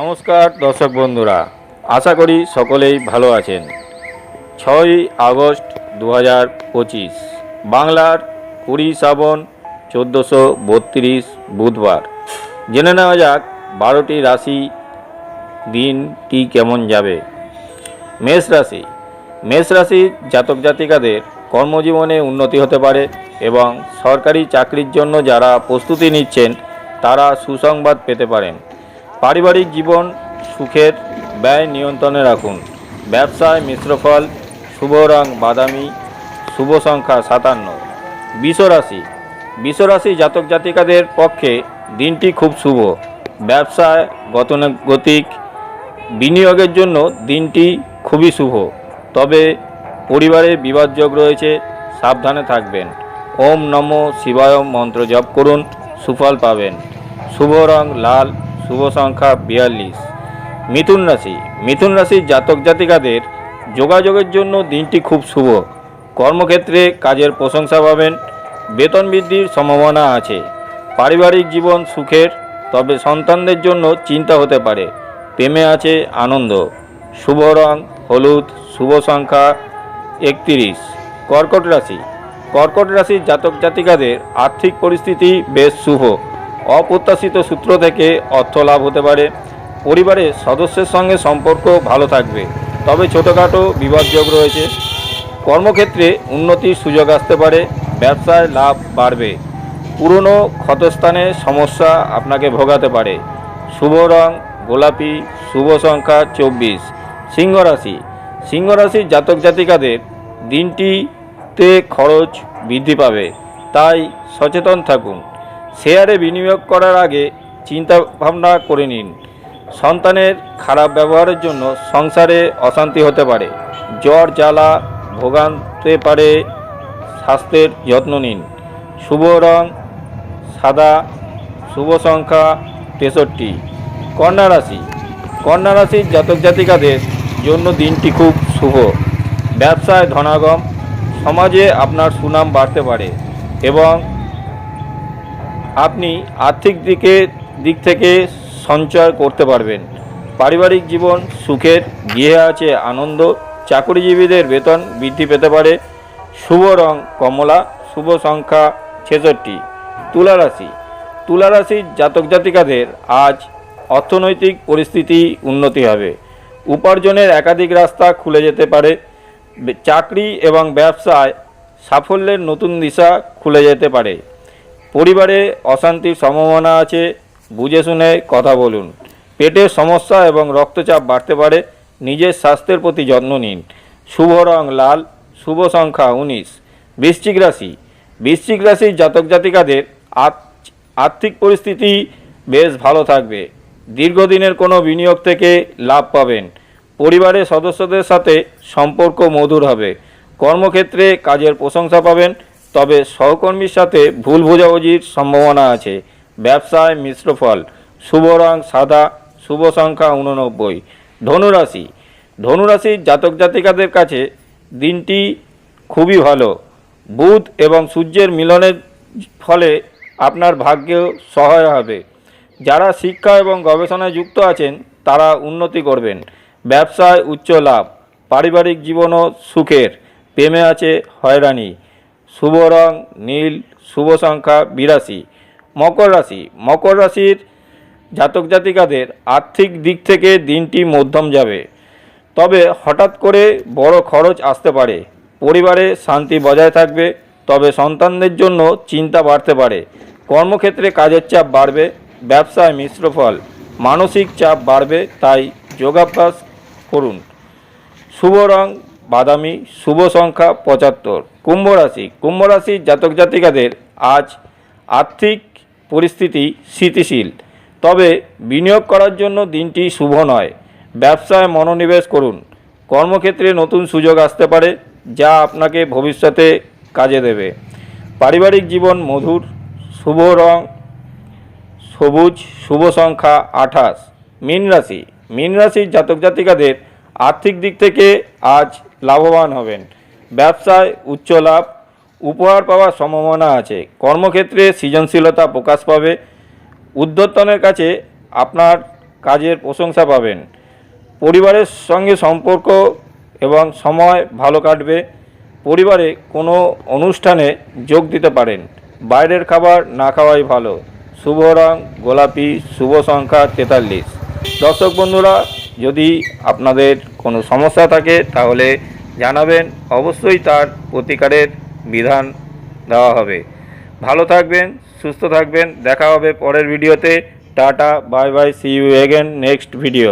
নমস্কার, দর্শক বন্ধুরা। আশা করি সকলেই ভালো আছেন। ছয়ই আগস্ট দু পঁচিশ, বাংলার কুড়ি শ্রাবণ চোদ্দোশো বত্রিশ বুধবার। জেনে নেওয়া যাক, বারোটি রাশি দিনটি কেমন যাবে। মেষ রাশি। মেষ রাশির জাতক জাতিকাদের কর্মজীবনে উন্নতি হতে পারে এবং সরকারি চাকরির জন্য যারা প্রস্তুতি নিচ্ছেন, তারা সুসংবাদ পেতে পারেন। পারিবারিক জীবন সুখের ব্যয় নিয়ন্ত্রণে রাখুন। ব্যবসায় মিশ্র ফল, শুভ রং বাদামি, শুভ সংখ্যা সাতান্ন। বিশ্বরাশি। বিশ্বরাশি জাতক জাতিকাদের পক্ষে দিনটি খুব শুভ। ব্যবসায় গতানুগতিক বিনিয়োগের জন্য দিনটি খুবই শুভ। তবে পরিবারে বিবাদযোগ রয়েছে, সাবধানে থাকবেন। ওম নম শিবায় মন্ত্র জপ করুন, সুফল পাবেন। শুভ রং লাল শুভ সংখ্যা বিয়াল্লিশ। মিথুন রাশি। মিথুন রাশির জাতক জাতিকাদের যোগাযোগের জন্য দিনটি খুব শুভ। কর্মক্ষেত্রে কাজের প্রশংসা পাবেন। বেতন বৃদ্ধির সম্ভাবনা আছে। পারিবারিক জীবন সুখের, তবে সন্তানদের জন্য চিন্তা হতে পারে। প্রেমে আছে আনন্দ। শুভ রং, হলুদ, শুভ সংখ্যা একত্রিশ। কর্কট রাশি। কর্কট রাশির জাতক জাতিকাদের আর্থিক পরিস্থিতি বেশ শুভ। অপ্রত্যাশিত সূত্র থেকে অর্থ লাভ হতে পারে। পরিবারের সদস্যের সঙ্গে সম্পর্ক ভালো থাকবে। তবে ছোটোখাটো বিবাদযোগ রয়েছে। কর্মক্ষেত্রে উন্নতির সুযোগ আসতে পারে। ব্যবসায় লাভ বাড়বে। পুরনো ক্ষতস্থানে সমস্যা আপনাকে ভোগাতে পারে। শুভ রং, গোলাপি, শুভ সংখ্যা চব্বিশ। সিংহ রাশি সিংহ রাশির জাতক জাতিকাদের দিনটিতে খরচ বৃদ্ধি পাবে। তাই সচেতন থাকুন। শেয়ারে বিনিয়োগ করার আগে চিন্তা ভাবনা করে নিন। সন্তানের খারাপ ব্যবহারের জন্য সংসারে অশান্তি হতে পারে। জ্বর, জ্বালা, ভোগান্তে পারে, স্বাস্থ্যের যত্ন নিন। শুভ রং, সাদা, শুভ সংখ্যা তেষট্টি। কন্যা রাশি। কন্যা রাশির জাতক জাতিকাদের জন্য দিনটি খুব শুভ। ব্যবসায় ধনাগম। সমাজে আপনার সুনাম বাড়তে পারে এবং আপনি আর্থিক দিকে, দিক থেকে সঞ্চয় করতে পারবেন। পারিবারিক জীবন সুখের, গৃহে আছে আনন্দ, চাকরিজীবীদের বেতন বৃদ্ধি পেতে পারে। শুভ রং কমলা, শুভ সংখ্যা ছেষট্টি। তুলা রাশি। তুলা রাশির জাতক জাতিকাদের আজ অর্থনৈতিক পরিস্থিতি উন্নতি হবে। উপার্জনের একাধিক রাস্তা খুলে যেতে পারে। চাকরি এবং ব্যবসায় সাফল্যের নতুন দিশা খুলে যেতে পারে। পরিবারে অশান্তির সম্ভাবনা আছে, বুঝে শুনে কথা বলুন। পেটের সমস্যা এবং রক্তচাপ বাড়তে পারে, নিজের স্বাস্থ্যের প্রতি যত্ন নিন। শুভ রং লাল, শুভ সংখ্যা উনিশ। বৃশ্চিক রাশি। বৃশ্চিক রাশির জাতক জাতিকাদের আর্থিক পরিস্থিতি বেশ ভালো থাকবে। দীর্ঘদিনের কোনো বিনিয়োগ থেকে লাভ পাবেন। পরিবারের সদস্যদের সাথে সম্পর্ক মধুর হবে। কর্মক্ষেত্রে কাজের প্রশংসা পাবেন তবে সহকর্মীর সাথে ভুল বোঝাবুঝির সম্ভাবনা আছে। ব্যবসায় মিশ্র ফল, শুভ রং সাদা, শুভ সংখ্যা উননব্বই ধনুরাশি। ধনুরাশির জাতক জাতিকাদের কাছে দিনটি খুবই ভালো। বুধ এবং সূর্যের মিলনের ফলে আপনার ভাগ্যেও সহায় হবে। যারা শিক্ষা এবং গবেষণায় যুক্ত আছেন, তারা উন্নতি করবেন। ব্যবসায় উচ্চ লাভ, পারিবারিক জীবনও সুখের। প্রেমে আছে হয়রানি। শুভ রং, নীল, শুভ সংখ্যা বিরাশি। মকর রাশি। মকর রাশির জাতক জাতিকাদের আর্থিক দিক থেকে দিনটি মধ্যম যাবে। তবে হঠাৎ করে বড় খরচ আসতে পারে। পরিবারে শান্তি বজায় থাকবে। তবে সন্তানদের জন্য চিন্তা বাড়তে পারে। কর্মক্ষেত্রে কাজের চাপ বাড়বে। ব্যবসায় মিশ্র ফল। মানসিক চাপ বাড়বে। তাই যোগাভ্যাস করুন। শুভ রং বাদামি, শুভ সংখ্যা পঁচাত্তর। কুম্ভ রাশি। কুম্ভ রাশির জাতক জাতিকাদের আজ আর্থিক পরিস্থিতি স্থিতিশীল। তবে বিনিয়োগ করার জন্য দিনটি শুভ নয়। ব্যবসায় মনোনিবেশ করুন। কর্মক্ষেত্রে নতুন সুযোগ আসতে পারে, যা আপনাকে ভবিষ্যতে কাজে দেবে। পারিবারিক জীবন মধুর, শুভ রং, সবুজ, শুভ সংখ্যা আঠাশ। মীন রাশি। মীন রাশির জাতক জাতিকাদের আর্থিক দিক থেকে আজ লাভবান হবেন। ব্যবসায় উচ্চ লাভ, উপহার পাওয়ার সম্ভাবনা আছে। কর্মক্ষেত্রে সৃজনশীলতা প্রকাশ পাবে। উদ্যোতনের কাছে আপনার কাজের প্রশংসা পাবেন। পরিবারের সঙ্গে সম্পর্ক এবং সময় ভালো কাটবে। পরিবারে কোনো অনুষ্ঠানে যোগ দিতে পারেন। বাইরের খাবার না খাওয়াই ভালো। শুভ রং, গোলাপি, শুভ সংখ্যা তেতাল্লিশ। দর্শক বন্ধুরা, যদি আপনাদের কোনো সমস্যা থাকে, তাহলে জানাবেন। অবশ্যই তার প্রতিকারের বিধান দেওয়া হবে। ভালো থাকবেন, সুস্থ থাকবেন। দেখা হবে পরের ভিডিওতে। Tata, bye bye see you again next video